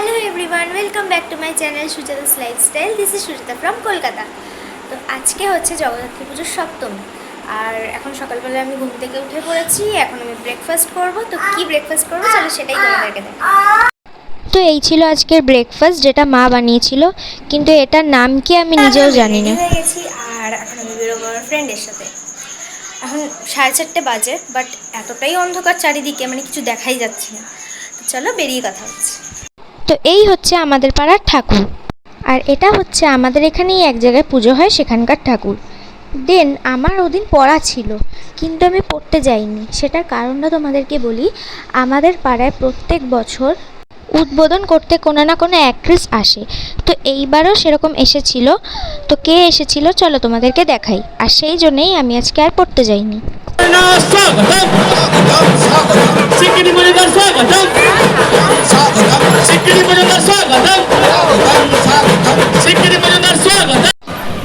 Hello everyone welcome back to my channel Sujata's lifestyle this is Sujata from Kolkata তো আজকে হচ্ছে জগদ্ধাত্রী পুজোর সপ্তম। আর এখন সকালবেলা আমি ঘুম থেকে উঠে পড়েছি এখন আমি ব্রেকফাস্ট করব। তো কি ব্রেকফাস্ট করব চলো সেটাই তোমাদেরকে দেখ তো এই ছিল আজকের ব্রেকফাস্ট যেটা মা বানিয়েছিল কিন্তু এটার নাম কি আমি নিজেও জানি না। হয়ে গেছি আর এখন আমি বেরোবো আমার ফ্রেন্ডের সাথে। এখন সাড়ে চারটে বাজে বাট এতটাই অন্ধকার চারিদিকে মানে কিছু দেখাই যাচ্ছে না। তো চলো বেরিয়ে কথা হচ্ছে তো এই হচ্ছে আমাদের পাড়ার ঠাকুর। আর এটা হচ্ছে আমাদের এখানেই এক জায়গায় পুজো হয় সেখানকার ঠাকুর। দেন আমার ওদিন পড়া ছিল, কিন্তু আমি পড়তে যাইনি। সেটার কারণটা তোমাদেরকে বলি, আমাদের পাড়ায় প্রত্যেক বছর উদ্বোধন করতে কোনো না কোনো অ্যাক্ট্রেস আসে। তো এইবারও সেরকম এসেছিল। তো কে এসেছিল চলো তোমাদেরকে দেখাই। আর সেই জন্যেই আমি আজকে আর পড়তে যাইনি।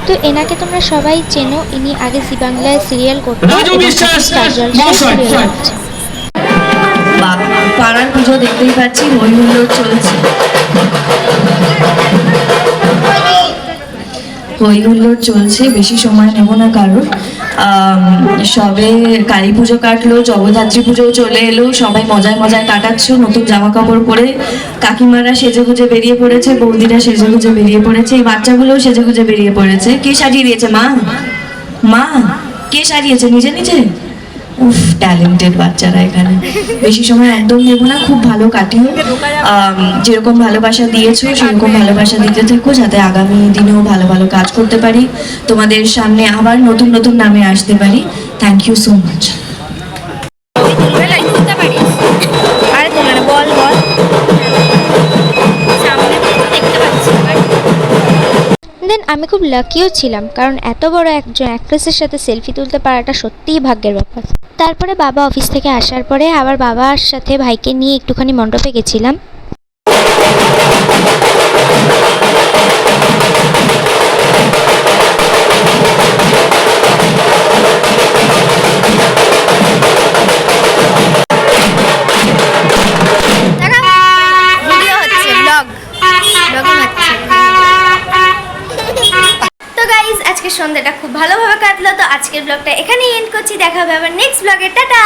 তো এনাকে তোমরা সবাই চেনো ইনি আগে জি বাংলায় সিরিয়াল করতেন। পাড়ার পুজো দেখতেই পাচ্ছি হই হুল্লোড় চলছে। হই হুল্লোড় চলছে, বেশি সময় নেব না কারোর। সবে কালী পুজো কাটলো, জগদ্ধাত্রী পুজো চলে এলো, সবাই মজায় মজায় কাটাচ্ছ, নতুন জামা কাপড় পরে কাকিমারা সেজে গুজে বেরিয়ে পড়েছে, বৌদিরা সেজে গুজে বেরিয়ে পড়েছে, এই বাচ্চাগুলোও সেজে গুজে বেরিয়ে পড়েছে। কে সাজিয়ে দিয়েছে, মা? মা? কে সাজিয়েছে? নিজে নিজে? উফ ট্যালেন্টেড বাচ্চারা এখানে। বেশি সময় একদম নেব না, খুব ভালো কাটিও। যেরকম ভালোবাসা দিয়েছ, সেরকম ভালোবাসা দিতে থেকো, যাতে আগামী দিনেও ভালো ভালো কাজ করতে পারি। তোমাদের সামনে আবার নতুন নতুন নামে আসতে পারি। Thank you so much then আমি খুব লাকিও ছিলাম, কারণ এত বড় একজন অ্যাক্ট্রেসের সাথে সেলফি তুলতে পারাটা সত্যিই ভাগ্যের ব্যাপার। তারপরে বাবা অফিস থেকে আসার পরে আবার বাবার সাথে ভাইকে নিয়ে একটুখানি মণ্ডপে গেছিলাম ব্লগ ব্লগিং হচ্ছে তো আজকের সন্ধ্যাটা খুব ভালোভাবে কাটলো, তো আজকের ব্লগটা এখানেই এন্ড করছি। দেখা হবে আবার নেক্সট ব্লগে টাটা!